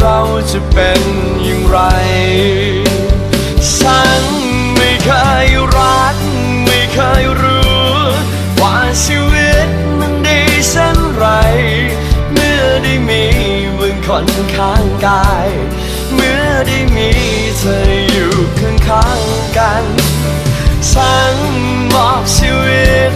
เราจะเป็นอย่างไร ฉันไม่เคยรัก ไม่เคยรู้ ว่าชีวิตมันดีเช่นไร เมื่อได้มีมึงคนข้างกาย เมื่อได้มีเธออยู่ข้างๆกัน ฉันมอบชีวิต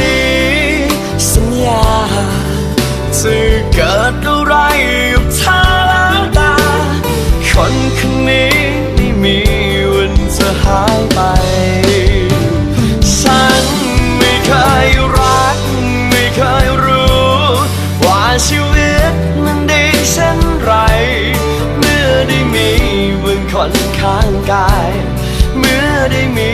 นี้ สัญญาจะเกิดอะไรกับเธอแล้วตาคนคนนี้ไม่มีวันจะหายไป ฉันไม่เคยรัก ไม่เคยรู้ ว่าชีวิตมันดีเช่นไร เมื่อได้มีมึงคนข้างกาย เมื่อได้มี